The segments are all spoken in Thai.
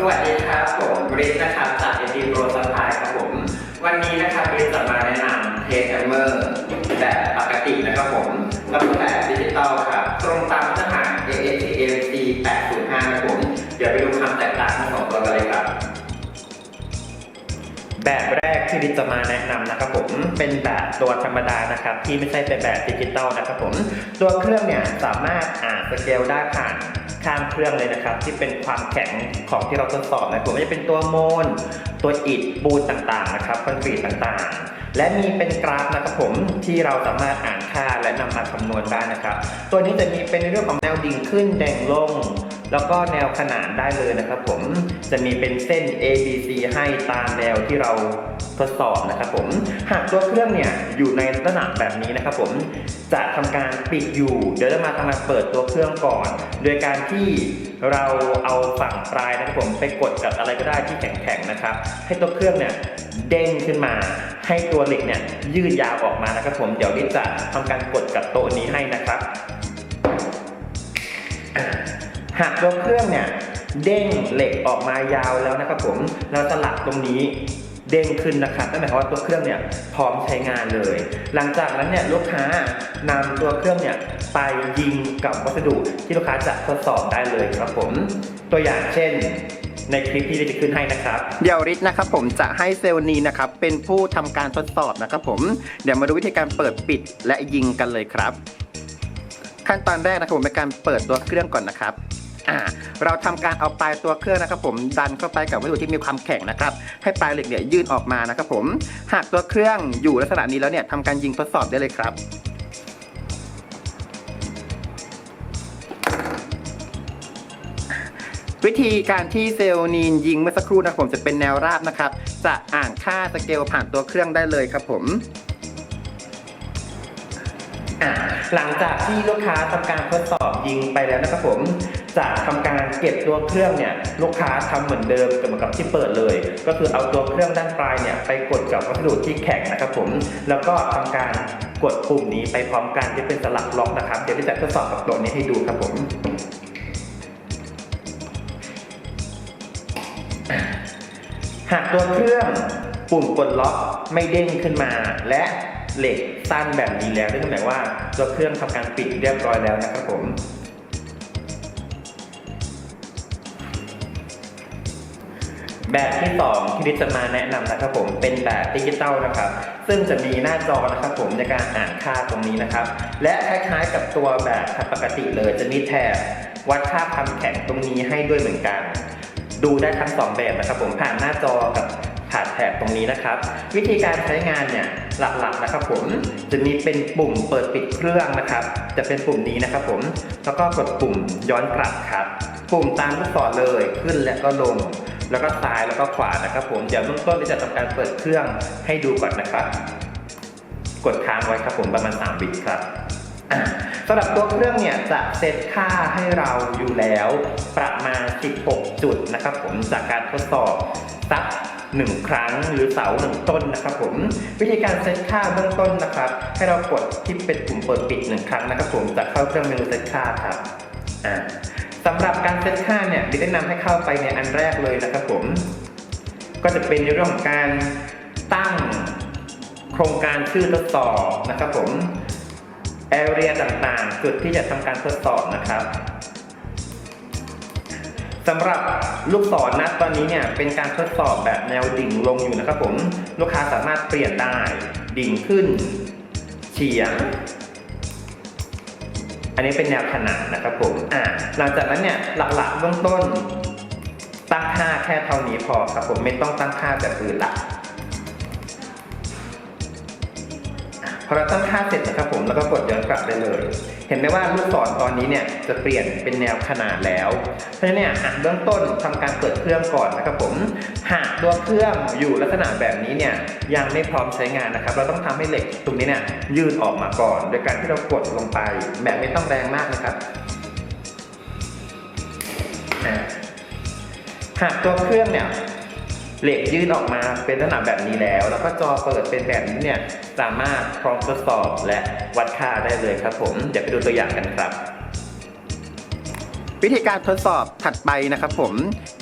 สวัสดีครับผมบริสนะครับจากเอทีโรสปายครับผม วันนี้นะครับบริสจะมาแนะนำเทสแอมเมอร์แบบปกตินะครับผมแล้วก็แบบดิจิตอลครับ ตรงตามมาตรฐาน ASTM C805 นะครับผม เดี๋ยวไปดูความแตกต่างทั้งสองตัวกันเลยครับ แบบแรกที่ดิจะมาแนะนำนะครับผมเป็นแบบตัวธรรมดานะครับ ที่ไม่ใช่เป็นแบบดิจิตอลนะครับผม ตัวเครื่องเนี่ยสามารถอ่านสเกลได้ผ่าน ข้างเครื่องเลยนะครับ ที่เป็นความแข็งของที่เราทดสอบนะครับผมไม่จะเป็นตัวโมน ตัวอิฐปูนต่างๆนะครับคอนกรีตต่างๆ และมีเป็นกราฟนะครับผมที่เราสามารถอ่านค่าและนำมาคำนวณได้นะครับ ตัวนี้จะมีเป็นในเรื่องของแนวดิ่งขึ้นแดงลง แล้วก็แนวขนานได้เลยนะครับผมจะมีเป็นเส้น A B C ให้ตามแนวที่เราทดสอบนะครับผมหากตัวเครื่องเนี่ยอยู่ในลักษณะแบบนี้นะครับผมจะทำการปิดอยู่ เดี๋ยวจะมาทำการเปิดตัวเครื่องก่อน โดยการที่เราเอาฝั่งปลายนะครับผมไปกดกับอะไรก็ได้ที่แข็งๆนะครับ ให้ตัวเครื่องเนี่ยเด้งขึ้นมา ให้ตัวเหล็กเนี่ยยืดยาวออกมานะครับผมเดี๋ยวดิจะทำการกดกับโต๊ะนี้ให้นะครับ หากตัวเครื่องเนี่ยเด้งเหล็กออกมายาวแล้วนะครับผมเราสลักตรงนี้เด้งขึ้นนะครับนั่นหมายความว่าตัวเครื่องเนี่ยพร้อมใช้งานเลย หลังจากนั้นเนี่ยลูกค้านำตัวเครื่องเนี่ยไปยิงกับวัสดุที่ลูกค้าจะทดสอบได้เลยครับผม ตัวอย่างเช่นในคลิปที่ได้จะขึ้นให้นะครับ เดี๋ยวริทนะครับผมจะให้เซลล์นีนะครับเป็นผู้ทำการทดสอบนะครับผม เดี๋ยวมาดูวิธีการเปิดปิดและยิงกันเลยครับ ขั้นตอนแรกนะครับผมเป็นการเปิดตัวเครื่องก่อนนะครับ อ่าเราทำการเอาปลายตัวเครื่องนะครับผมดันเข้าไปกับวัสดุที่มีความแข็งนะครับให้ปลายเหล็กเนี่ยยื่นออกมานะครับผมหากตัวเครื่องอยู่ลักษณะนี้แล้วเนี่ยทำการยิงทดสอบได้เลยครับวิธีการที่เซลล์นีนยิงเมื่อสักครู่นะครับผมจะเป็นแนวราบนะครับ จะอ่านค่าสเกลผ่านตัวเครื่องได้เลยครับผม อะหลังจากที่ลูกค้าทำการทดสอบยิงไปแล้วนะครับผมจะทำการเก็บตัวเครื่องเนี่ยลูกค้าทำเหมือนเดิมกับเหมือนกับที่เปิดเลย ก็คือเอาตัวเครื่องด้านปลายเนี่ยไปกดกับวัสดุที่แข็งนะครับผมแล้วก็ทำการกดปุ่มนี้ไปพร้อมกันที่เป็นสลักล็อกนะครับเดี๋ยวที่จะทดสอบกับตัวนี้ให้ดูครับผม หากตัวเครื่องปุ่มกดล็อกไม่เด้งขึ้นมา และ เหล็กสั้นแบบนี้แล้วนั่นหมายว่าตัวเครื่องทำการปิดเรียบร้อยแล้วนะครับผม แบบที่สองที่ดิจะมาแนะนำนะครับผมเป็นแบบดิจิตอลนะครับ ซึ่งจะมีหน้าจอนะครับผมในการอ่านค่าตรงนี้นะครับ และคล้ายๆกับตัวแบบปกติเลยจะมีแถบวัดค่าความแข็งตรงนี้ให้ด้วยเหมือนกัน ดูได้ทั้งสองแบบนะครับผมผ่านหน้าจอกับ ผ่านแถบตรงนี้นะครับ วิธีการใช้งานเนี่ยหลักๆนะครับผมจะมีเป็นปุ่มเปิดปิดเครื่องนะครับ จะเป็นปุ่มนี้นะครับผมแล้วก็กดปุ่มย้อนกลับครับ ปุ่มตามลูกศรเลยขึ้นและก็ลง แล้วก็ซ้ายแล้วก็ขวานะครับ ผมเดี๋ยวเริ่มต้นจะทำการเปิดเครื่องให้ดูก่อนนะครับ กดค้างไว้ครับผมประมาณ3วิครับสำหรับตัวเครื่องเนี่ยจะเซตค่าให้เราอยู่แล้วประมาณ 16 จุดนะครับผมจากการทดสอบซับ หนึ่งครั้งหรือเสาหนึ่งต้นนะครับผมวิธีการเซตค่าเบื้องต้นนะครับ ให้เรากดที่เป็นปุ่มเปิดปิดหนึ่งครั้งนะครับผมจะเข้าเครื่องมือเซตค่าครับอ่าสำหรับการเซตค่าเนี่ยดิแนะนำให้เข้าไปในอันแรกเลยนะครับผม ก็จะเป็นในเรื่องของการตั้งโครงการชื่อทดสอบนะครับผมแอเรียต่างๆ จุดที่จะทำการทดสอบนะครับ สำหรับลูกศรนะตอนนี้เนี่ยเป็นการทดสอบแบบแนวดิ่งลงอยู่นะครับผมลูกค้าสามารถเปลี่ยนได้ดิ่งขึ้นเฉียง อันนี้เป็นแนวขนานนะครับผมอ่าหลังจากนั้นเนี่ยหลักๆเบื้องต้น ตั้งค่าแค่เท่านี้พอครับผมไม่ต้องตั้งค่าแบบอื่นละพอเราตั้งค่าเสร็จนะครับผมแล้วก็กดย้อนกลับได้เลย เห็นไหมว่าลูกศรตอนนี้เนี่ยจะเปลี่ยนเป็นแนวขนาดแล้ว เพราะฉะนั้นเนี่ยเบื้องต้นทำการเปิดเครื่องก่อนนะครับผม หากตัวเครื่องอยู่ลักษณะแบบนี้เนี่ยยังไม่พร้อมใช้งานนะครับ เราต้องทำให้เหล็กตรงนี้เนี่ยยืดออกมาก่อน โดยการที่เรากดลงไปแบบไม่ต้องแรงมากนะครับหากตัวเครื่องเนี่ยเหล็กยื่นออกมาเป็นลักษณะแบบนี้แล้ว แล้วก็จอเปิดเป็นแบบนี้เนี่ย สามารถพร้อมทดสอบและวัดค่าได้เลยครับผม เดี๋ยวไปดูตัวอย่างกันครับ วิธีการทดสอบถัดไปนะครับผม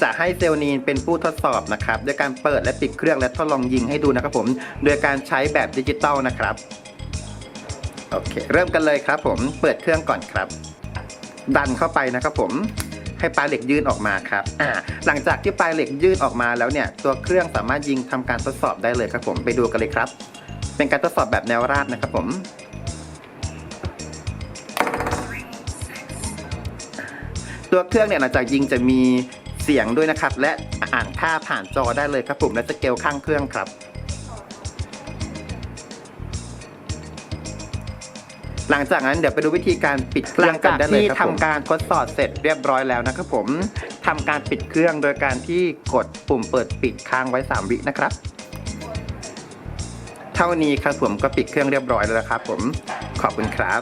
จะให้เซลนีนเป็นผู้ทดสอบนะครับโดยการเปิดและปิดเครื่องและทดลองยิงให้ดูนะครับผม โดยการใช้แบบดิจิตอลนะครับโอเคเริ่มกันเลยครับผมเปิดเครื่องก่อนครับ ดันเข้าไปนะครับผมให้ปลายเหล็กยื่นออกมาครับ อ่า หลังจากที่ปลายเหล็กยื่นออกมาแล้วเนี่ย ตัวเครื่องสามารถยิงทำการทดสอบได้เลยครับผม ไปดูกันเลยครับ เป็นการทดสอบแบบแนวราบนะครับผม ตัวเครื่องเนี่ยหลังจากยิงจะมีเสียงด้วยนะครับ และอ่านค่าผ่านจอได้เลยครับผมและสเกลข้างเครื่องครับหลังจากนั้นเดี๋ยวไปดูวิธีการปิดเครื่องกันได้เลยครับผมทำการทดสอบเสร็จเรียบร้อยแล้วนะครับผมทำการปิดเครื่องโดยการที่กดปุ่มเปิดปิดค้างไว้ 3 วินะครับ เท่านี้ครับผมก็ปิดเครื่องเรียบร้อยแล้วนะครับผมขอบคุณครับ